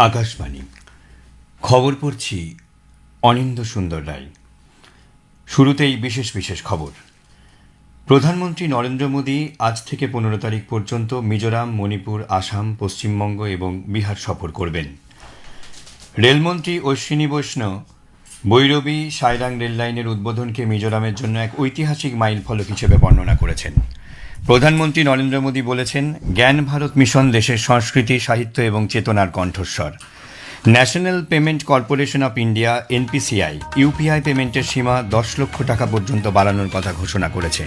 আকাশবাণী। খবর পড়ছি অনিন্দ সুন্দর রায়। শুরুতেই বিশেষ বিশেষ খবর। প্রধানমন্ত্রী নরেন্দ্র মোদী আজ থেকে পনেরো তারিখ পর্যন্ত মিজোরাম, মণিপুর, আসাম, পশ্চিমবঙ্গ এবং বিহার সফর করবেন। রেলমন্ত্রী অশ্বিনী বৈষ্ণব বৈরবী সাইরাং রেললাইনের উদ্বোধনকে মিজোরামের জন্য এক ঐতিহাসিক মাইল ফলক হিসেবে বর্ণনা করেছেন। প্রধানমন্ত্রী নরেন্দ্র মোদী বলেছেন, জ্ঞান ভারত মিশন দেশের সংস্কৃতি, সাহিত্য এবং চেতনার কণ্ঠস্বর। National payment corporation of India, NPCI, UPI পেমেন্টের সীমা দশ লক্ষ টাকা পর্যন্ত বাড়ানোর কথা ঘোষণা করেছে।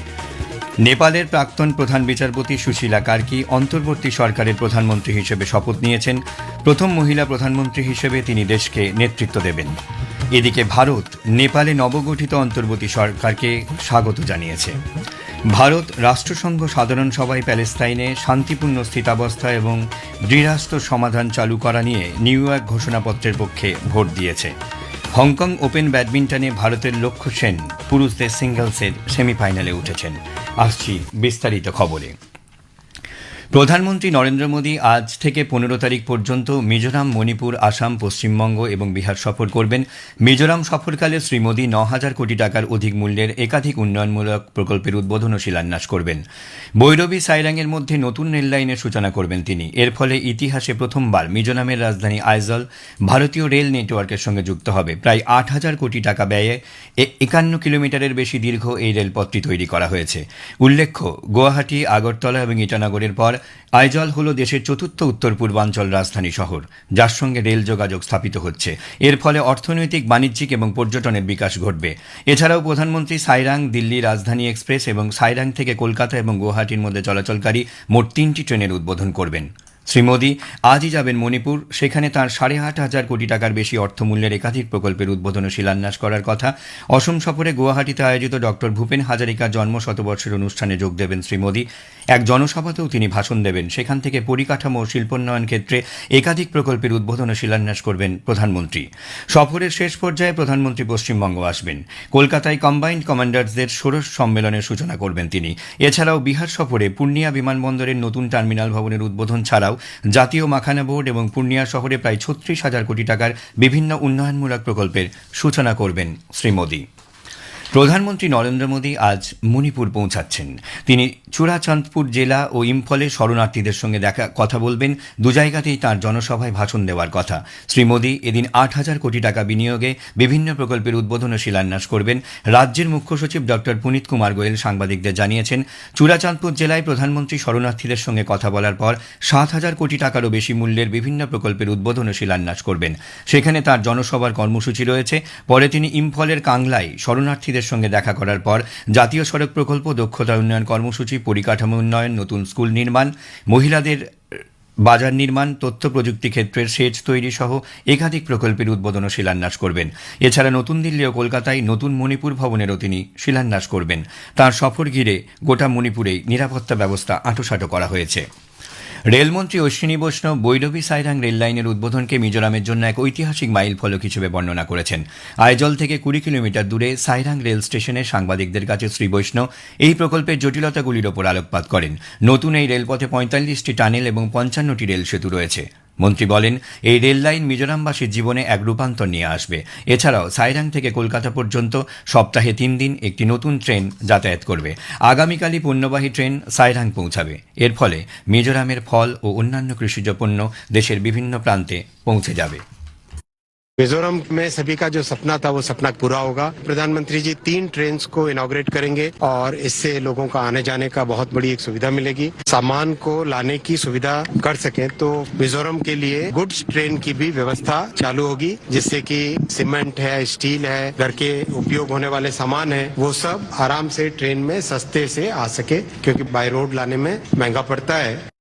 নেপালের প্রাক্তন প্রধান বিচারপতি সুশীলা কার্কি অন্তর্বর্তী সরকারের প্রধানমন্ত্রী হিসেবে শপথ নিয়েছেন। প্রথম মহিলা প্রধানমন্ত্রী হিসেবে তিনি দেশকে নেতৃত্ব দেবেন। এদিকে ভারত, নেপালে নবগঠিত অন্তর্বর্তী সরকারকে স্বাগত জানিয়েছে। ভারত রাষ্ট্রসংঘ সাধারণ সভায় প্যালেস্তাইনে শান্তিপূর্ণ স্থিতাবস্থা এবং দ্বিরাষ্ট্র সমাধান চালু করা নিয়ে নিউ ইয়র্ক ঘোষণাপত্রের পক্ষে ভোট দিয়েছে। হংকং ওপেন ব্যাডমিন্টনে ভারতের লক্ষ্য সেন পুরুষদের সিঙ্গলসের সেমিফাইনালে উঠেছেন। আসছি বিস্তারিত খবরে। প্রধানমন্ত্রী নরেন্দ্র মোদী আজ থেকে পনেরো তারিখ পর্যন্ত মিজোরাম, মণিপুর, আসাম, পশ্চিমবঙ্গ এবং বিহার সফর করবেন। মিজোরাম সফরকালে শ্রী মোদী ন হাজার কোটি টাকার অধিক মূল্যের একাধিক উন্নয়নমূলক প্রকল্পের উদ্বোধন ও শিলান্যাস করবেন। বৈরবী সাইরাংয়ের মধ্যে নতুন রেললাইনের সূচনা করবেন তিনি। এর ফলে ইতিহাসে প্রথমবার মিজোরামের রাজধানী আইজল ভারতীয় রেল নেটওয়ার্কের সঙ্গে যুক্ত হবে। প্রায় আট হাজার কোটি টাকা ব্যয়ে একান্ন কিলোমিটারের বেশি দীর্ঘ এই রেলপথটি তৈরি করা হয়েছে। উল্লেখ্য, গুয়াহাটি, আগরতলা এবং ইটানগরের পর আইজল হল দেশের চতুর্থ উত্তর পূর্বাঞ্চল রাজধানী শহর, যার সঙ্গে রেল যোগাযোগ স্থাপিত হচ্ছে। এর ফলে অর্থনৈতিক, বাণিজ্যিক এবং পর্যটনের বিকাশ ঘটবে। এছাড়াও প্রধানমন্ত্রী সাইরাং দিল্লি রাজধানী এক্সপ্রেস এবং সাইরাং থেকে কলকাতা এবং গুয়াহাটির মধ্যে চলাচলকারী মোট তিনটি ট্রেনের উদ্বোধন করবেন। শ্রী মোদী আজই যাবেন মণিপুর, সেখানে তার সাড়ে আট হাজার কোটি টাকার বেশি অর্থমূল্যের একাধিক প্রকল্পের উদ্বোধন ও শিলান্যাস করার কথা। অসম সফরে গুয়াহাটিতে আয়োজিত ডক্টর ভূপেন হাজারিকার জন্ম শতবর্ষের অনুষ্ঠানে যোগ দেবেন শ্রী মোদী। এক জনসভাতেও তিনি ভাষণ দেবেন। সেখান থেকে পরিকাঠামো ও শিল্পোন্নয়ন ক্ষেত্রে একাধিক প্রকল্পের উদ্বোধন ও শিলান্যাস করবেন প্রধানমন্ত্রী। সফরের শেষ পর্যায়ে প্রধানমন্ত্রী পশ্চিমবঙ্গ আসবেন। কলকাতায় কম্বাইন্ড কমান্ডার্সদের ষোড়শ সম্মেলনের সূচনা করবেন তিনি। এছাড়াও বিহার সফরে পূর্ণিয়া বিমানবন্দরের নতুন টার্মিনাল ভবনের উদ্বোধন ছাড়াও জাতীয় মাখানা বোর্ড এবং পূর্ণিয়া শহরে প্রায় ছত্রিশ হাজার কোটি টাকার বিভিন্ন উন্নয়নমূলক প্রকল্পের সূচনা করবেন শ্রী মোদী। প্রধানমন্ত্রী নরেন্দ্র মোদী আজ মণিপুর পৌঁছাচ্ছেন। তিনি চূড়াচাঁদপুর জেলা ও ইম্ফলে শরণার্থীদের সঙ্গে দেখা, কথা বলবেন। দু জায়গাতেই তাঁর জনসভায় ভাষণ দেওয়ার কথা। শ্রী মোদী এদিন আট হাজার কোটি টাকা বিনিয়োগে বিভিন্ন প্রকল্পের উদ্বোধন ও শিলান্যাস করবেন। রাজ্যের মুখ্য সচিব ডক্টর পুনিত কুমার গোয়েল সাংবাদিকদের জানিয়েছেন, চূড়াচাঁদপুর জেলায় প্রধানমন্ত্রী শরণার্থীদের সঙ্গে কথা বলার পর সাত হাজার কোটি টাকারও বেশি মূল্যের বিভিন্ন প্রকল্পের উদ্বোধন ও শিলান্যাস করবেন। সেখানে তার জনসভার কর্মসূচি রয়েছে। পরে তিনি ইম্ফলের কাংলায় শরণার্থীদের সঙ্গে দেখা করার পর জাতীয় সড়ক প্রকল্প, দক্ষতা উন্নয়ন কর্মসূচি, পরিকাঠামো উন্নয়ন, নতুন স্কুল নির্মাণ, মহিলাদের বাজার নির্মাণ, তথ্য প্রযুক্তি ক্ষেত্রের সেচ তৈরি সহ একাধিক প্রকল্পের উদ্বোধন ও শিলান্যাস করবেন। এছাড়া নতুন দিল্লি ও কলকাতায় নতুন মণিপুর ভবনেরও তিনি শিলান্যাস করবেন। তার সফর ঘিরে গোটা মণিপুরেই নিরাপত্তা ব্যবস্থা আঁটোসাঁটো করা হয়েছে। রেলমন্ত্রী অশ্বিনী বৈষ্ণব বৈরবী সাইরাং রেললাইনের উদ্বোধনকে মিজোরামের জন্য এক ঐতিহাসিক মাইল ফলক হিসেবে বর্ণনা করেছেন। আইজল থেকে কুড়ি কিলোমিটার দূরে সাইরাং রেল স্টেশনে সাংবাদিকদের কাছে শ্রী বৈষ্ণব এই প্রকল্পের জটিলতাগুলির ওপর আলোকপাত করেন। নতুন এই রেলপথে পঁয়তাল্লিশটি টানেল এবং পঞ্চান্নটি রেল সেতু রয়েছে। মন্ত্রী বলেন, এই রেল লাইন মিজোরামবাসীর জীবনে এক রূপান্তর নিয়ে আসবে। এছাড়াও সাইরাং থেকে কলকাতা পর্যন্ত সপ্তাহে তিন দিন একটি নতুন ট্রেন যাতায়াত করবে। আগামীকালই পণ্যবাহী ট্রেন সাইরাং পৌঁছাবে। এর ফলে মিজোরামের ফল ও অন্যান্য কৃষিজ পণ্য দেশের বিভিন্ন প্রান্তে পৌঁছে যাবে। मिजोरम में सभी का जो सपना था, वो सपना पूरा होगा। प्रधानमंत्री जी, तीन ट्रेन को इनॉग्रेट करेंगे और इससे लोगों का आने जाने का बहुत बड़ी एक सुविधा मिलेगी। सामान को लाने की सुविधा कर सके तो मिजोरम के लिए गुड्स ट्रेन की भी व्यवस्था चालू होगी, जिससे कि सीमेंट है स्टील है, घर के उपयोग होने वाले सामान है, वो सब आराम से ट्रेन में सस्ते से आ सके, क्योंकि बाय रोड लाने में महँगा पड़ता है।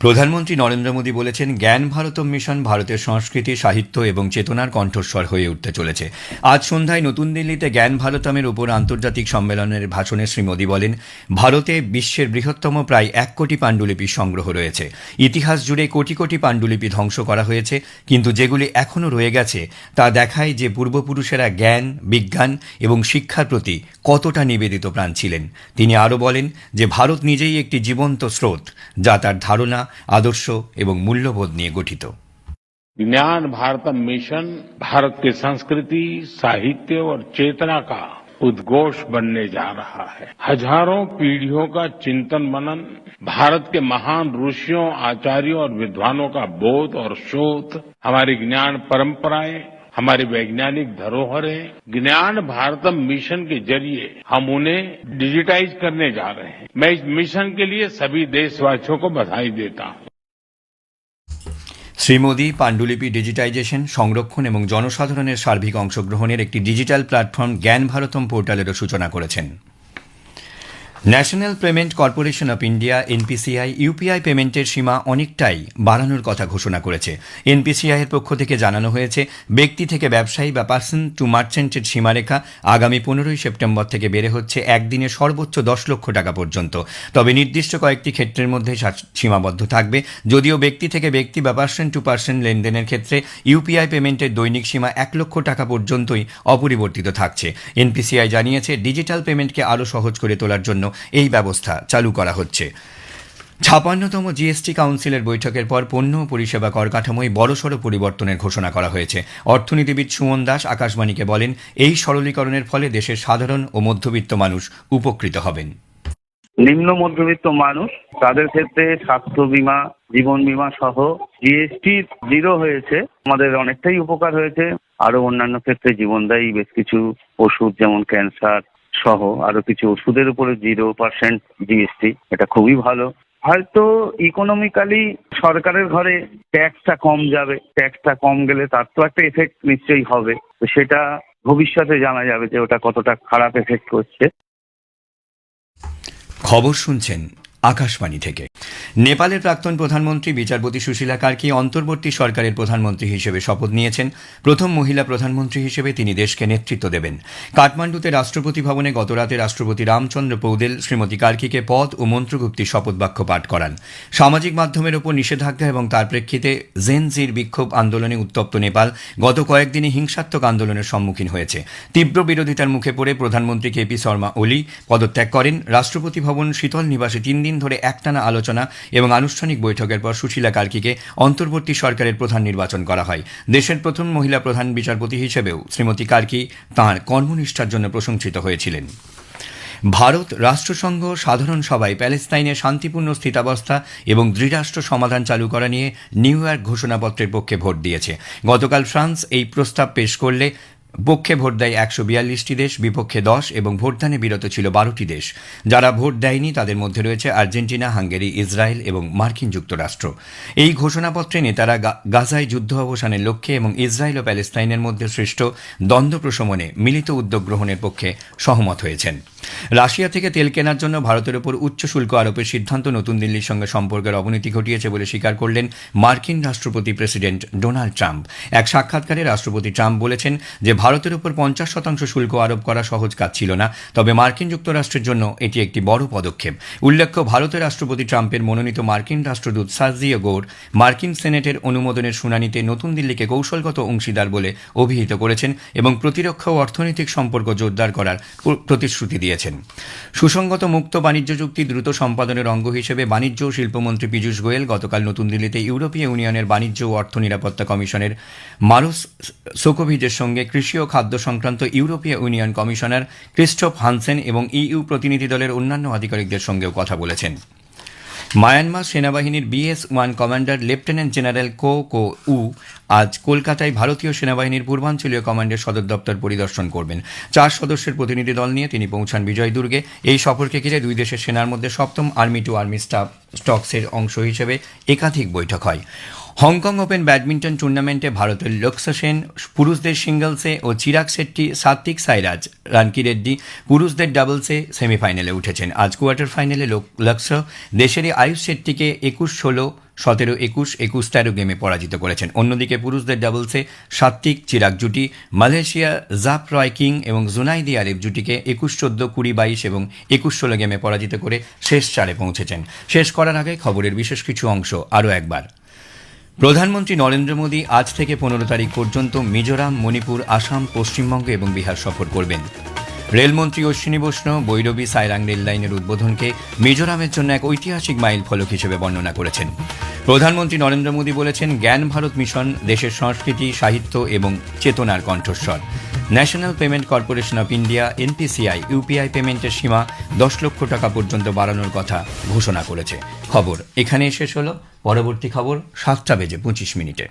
প্রধানমন্ত্রী নরেন্দ্র মোদী বলেছেন, জ্ঞান ভারতম মিশন ভারতের সংস্কৃতি, সাহিত্য এবং চেতনার কণ্ঠস্বর হয়ে উঠতে চলেছে। আজ সন্ধ্যায় নতুন দিল্লিতে জ্ঞান ভারতমের উপর আন্তর্জাতিক সম্মেলনের ভাষণে শ্রী মোদী বলেন, ভারতে বিশ্বের বৃহত্তম প্রায় এক কোটি পাণ্ডুলিপির সংগ্রহ রয়েছে। ইতিহাস জুড়ে কোটি কোটি পাণ্ডুলিপি ধ্বংস করা হয়েছে, কিন্তু যেগুলি এখনও রয়ে গেছে, তা দেখায় যে পূর্বপুরুষেরা জ্ঞান, বিজ্ঞান এবং শিক্ষার প্রতি কতটা নিবেদিত প্রাণ ছিলেন। তিনি আরও বলেন যে, ভারত নিজেই একটি জীবন্ত স্রোত, যা তার ধারণা আদর্শ এবং মূল্যবোধ নিয়ে গঠিত ज्ञान भारतम मिशन भारत की संस्कृति साहित्य और चेतना का उद्घोष बनने जा रहा है हजारों पीढ़ियों का चिंतन मनन भारत के महान ऋषियों आचार्यों और विद्वानों का बोध और शोध हमारी ज्ञान परंपराएं हमारी वैज्ञानिक धरोहरें ज्ञान भारतम मिशन के जरिए हम उन्हें डिजिटाइज करने जा रहे हैं मैं इस मिशन के लिए सभी देशवासियों को बधाई देता हूं শ্রী মোদী পাণ্ডুলিপি ডিজিটাইজেশন সংরক্ষণ এবং জনসাধারণের সার্বিক অংশগ্রহণের একটি ডিজিটাল প্ল্যাটফর্ম জ্ঞান ভারতম পোর্টালেরও সূচনা করেছেন National payment corporation of India, NPCI, UPI পেমেন্টের সীমা অনেকটাই বাড়ানোর কথা ঘোষণা করেছে। এনপিসিআই এর পক্ষ থেকে জানানো হয়েছে, ব্যক্তি থেকে ব্যবসায়ী বা পার্সন টু মার্চেন্টের সীমারেখা আগামী পনেরোই সেপ্টেম্বর থেকে বেড়ে হচ্ছে একদিনে সর্বোচ্চ দশ লক্ষ টাকা পর্যন্ত। তবে নির্দিষ্ট কয়েকটি ক্ষেত্রের মধ্যে সীমাবদ্ধ থাকবে। যদিও ব্যক্তি থেকে ব্যক্তি বা পার্সন টু পার্সন লেনদেনের ক্ষেত্রে ইউপিআই পেমেন্টের দৈনিক সীমা এক লক্ষ টাকা পর্যন্তই অপরিবর্তিত থাকছে। এনপিসিআই জানিয়েছে, ডিজিটাল পেমেন্টকে আরও সহজ করে তোলার জন্য এই ব্যবস্থা চালু করা হচ্ছে। ছাপান্নতম জিএসটি কাউন্সিলের বৈঠকের পর পণ্য পরিষেবা কর কাঠামোয় বড়সড় পরিবর্তনের ঘোষণা করা হয়েছে। অর্থনীতিবিদ সুমন দাস আকাশবাণীকে বলেন, এই সরলীকরণের ফলে দেশের সাধারণ ও মধ্যবিত্ত মানুষ উপকৃত হবেন। নিম্ন মধ্যবিত্ত মানুষ তাদের ক্ষেত্রে স্বাস্থ্য বীমা, জীবন বীমা সহ জিএসটি জিরো হয়েছে। আমাদের অনেকটাই উপকার হয়েছে। আরও অন্যান্য ক্ষেত্রে জীবনদায়ী বেশ কিছু ওষুধ যেমন ক্যান্সার সহ আরও কিছু ওষুধের উপরে জিরো পার্সেন্ট জিএসটি এটা খুবই ভালো। হয়তো ইকোনমিক্যালি সরকারের ঘরে ট্যাক্সটা কম যাবে ট্যাক্সটা কম গেলে তার তো একটা এফেক্ট নিশ্চয়ই হবে। তো সেটা ভবিষ্যতে জানা যাবে যে ওটা কতটা খারাপ এফেক্ট করছে। খবর শুনছেন আকাশবাণী থেকে। নেপালের প্রাক্তন প্রধানমন্ত্রী বিচারপতি সুশীলা কার্কি অন্তর্বর্তী সরকারের প্রধানমন্ত্রী হিসেবে শপথ নিয়েছেন। প্রথম মহিলা প্রধানমন্ত্রী হিসেবে তিনি দেশকে নেতৃত্ব দেবেন। কাঠমান্ডুতে রাষ্ট্রপতি ভবনে গতরাতে রাষ্ট্রপতি রামচন্দ্র পৌদেল, শ্রীমতী কার্কিকে পদ ও মন্ত্রগুপ্তির শপথ বাক্য পাঠ করান। সামাজিক মাধ্যমের ওপর নিষেধাজ্ঞা এবং তার প্রেক্ষিতে জেনজির বিক্ষোভ আন্দোলনে উত্তপ্ত নেপাল গত কয়েকদিনে হিংসাত্মক আন্দোলনের সম্মুখীন হয়েছে। তীব্র বিরোধিতার মুখে পড়ে প্রধানমন্ত্রী কেপি শর্মা ওলি পদত্যাগ করেন। রাষ্ট্রপতি ভবন শীতল নিবাসে তিন দিন ধরে একটানা আলোচনা এবং আনুষ্ঠানিক বৈঠকের পর সুশীলা কার্কিকে অন্তর্বর্তী সরকারের প্রধান নির্বাচন করা হয়। দেশের প্রথম মহিলা প্রধান বিচারপতি হিসেবেও শ্রীমতী কার্কি তাঁর কর্মনিষ্ঠার জন্য প্রশংসিত হয়েছিলেন। ভারত রাষ্ট্রসংঘ সাধারণ সভায় প্যালেস্তাইনে শান্তিপূর্ণ স্থিতাবস্থা এবং দৃঢ়রাষ্ট্র সমাধান চালু করা নিয়ে নিউ ইয়র্ক ঘোষণাপত্রের পক্ষে ভোট দিয়েছে। গতকাল ফ্রান্স এই প্রস্তাব পেশ করলে পক্ষে ভোট দেয় একশো বিয়াল্লিশটি দেশ, বিপক্ষে দশ এবং ভোটদানে বিরত ছিল বারোটি দেশ। যারা ভোট দেয়নি, তাদের মধ্যে রয়েছে আর্জেন্টিনা, হাঙ্গেরি, ইসরায়েল এবং মার্কিন যুক্তরাষ্ট্র। এই ঘোষণাপত্রে নেতারা গাজায় যুদ্ধ অবসানের লক্ষ্যে এবং ইসরায়েল ও প্যালেস্তাইনের মধ্যে সৃষ্ট দ্বন্দ্ব প্রশমনে মিলিত উদ্যোগ গ্রহণের পক্ষে সহমত হয়েছেন। রাশিয়া থেকে তেল কেনার জন্য ভারতের উপর উচ্চ শুল্ক আরোপের সিদ্ধান্ত নতুন দিল্লির সঙ্গে সম্পর্কের অবনতি ঘটিয়েছে বলে স্বীকার করলেন মার্কিন রাষ্ট্রপতি প্রেসিডেন্ট ডোনাল্ড ট্রাম্প। এক সাক্ষাৎকারে রাষ্ট্রপতি ট্রাম্প বলেছেন যে ভারতের উপর পঞ্চাশ শতাংশ শুল্ক আরোপ করা সহজ কাজ ছিল না, তবে মার্কিন যুক্তরাষ্ট্রের জন্য এটি একটি বড় পদক্ষেপ। উল্লেখ্য, ভারতের রাষ্ট্রপতি ট্রাম্পের মনোনীত মার্কিন রাষ্ট্রদূত সাজিও গৌর মার্কিন সেনেটের অনুমোদনের শুনানিতে নতুন দিল্লিকে কৌশলগত অংশীদার বলে অভিহিত করেছেন এবং প্রতিরক্ষা ও অর্থনৈতিক সম্পর্ক জোরদার করার প্রতিশ্রুতি দিয়েছেন। সুসংগত মুক্ত বাণিজ্য চুক্তি দ্রুত সম্পাদনের অঙ্গ হিসেবে বাণিজ্য ও শিল্পমন্ত্রী পীযূষ গোয়েল গতকাল নতুন দিল্লিতে ইউরোপীয় ইউনিয়নের বাণিজ্য ও অর্থ নিরাপত্তা কমিশনের মারুস সোকোভিজের সঙ্গে কৃষি ও খাদ্য সংক্রান্ত ইউরোপীয় ইউনিয়ন কমিশনার ক্রিস্টোফ হানসেন এবং ইইউ প্রতিনিধি দলের অন্যান্য আধিকারিকদের সঙ্গেও কথা বলেছেন। মায়ানমার সেনাবাহিনীর BS one commander lieutenant general Ko Ko Oo আজ কলকাতায় ভারতীয় সেনাবাহিনীর পূর্বাঞ্চলীয় কমান্ডের সদর দপ্তর পরিদর্শন করবেন। চার সদস্যের প্রতিনিধি দল নিয়ে তিনি পৌঁছান বিজয় দুর্গে এই সফরকে ঘিরে দুই দেশের সেনার মধ্যে সপ্তম আর্মি টু আর্মি স্টাফ স্টকসের অংশ হিসেবে একাধিক বৈঠক হয়। হংকং ওপেন ব্যাডমিন্টন টুর্নামেন্টে ভারতের লক্ষ্য সেন, পুরুষদের সিঙ্গলসে ও চিরাগ শেট্টি সাত্বিক সাইরাজ, রানকি রেড্ডি পুরুষদের ডাবলসে সেমিফাইনালে উঠেছেন। আজ কোয়ার্টার ফাইনালে লোক- লক্ষ্য দেশেরই আয়ুষ শেট্টিকে একুশ, ষোলো, সতেরো, একুশ একুশ, তেরো গেমে পরাজিত করেছেন। অন্যদিকে পুরুষদের ডাবলসে সাত্বিক চিরাগ জুটি, মালয়েশিয়া জাপ রয় কিং এবং জুনাইদি আরিফ জুটিকে একুশ, চোদ্দ, কুড়ি, বাইশ এবং একুশ, ষোলো গেমে পরাজিত করে শেষ চারে পৌঁছেছেন। শেষ করার আগে খবরের বিশেষ কিছু অংশ আরও একবার। প্রধানমন্ত্রী নরেন্দ্র মোদী আজ থেকে পনেরো তারিখ পর্যন্ত মিজোরাম, মণিপুর, আসাম, পশ্চিমবঙ্গ এবং বিহার সফর করবেন। রেলমন্ত্রী অশ্বিনী বৈষ্ণব বৈরবী সাইরাং রেল লাইনের উদ্বোধনকে মিজোরামের জন্য এক ঐতিহাসিক মাইল ফলক হিসেবে বর্ণনা করেছেন। প্রধানমন্ত্রী নরেন্দ্র মোদী বলেছেন, জ্ঞান ভারত মিশন দেশের সংস্কৃতি, সাহিত্য এবং চেতনার কণ্ঠস্বর। National payment corporation of India NPCI UPI পেমেন্টের সীমা দশ লক্ষ টাকা পর্যন্ত বাড়ানোর কথা ঘোষণা করেছে। খবর এখানেই শেষ হল। পরবর্তী খবর সাতটা বেজে পঁচিশ মিনিটে।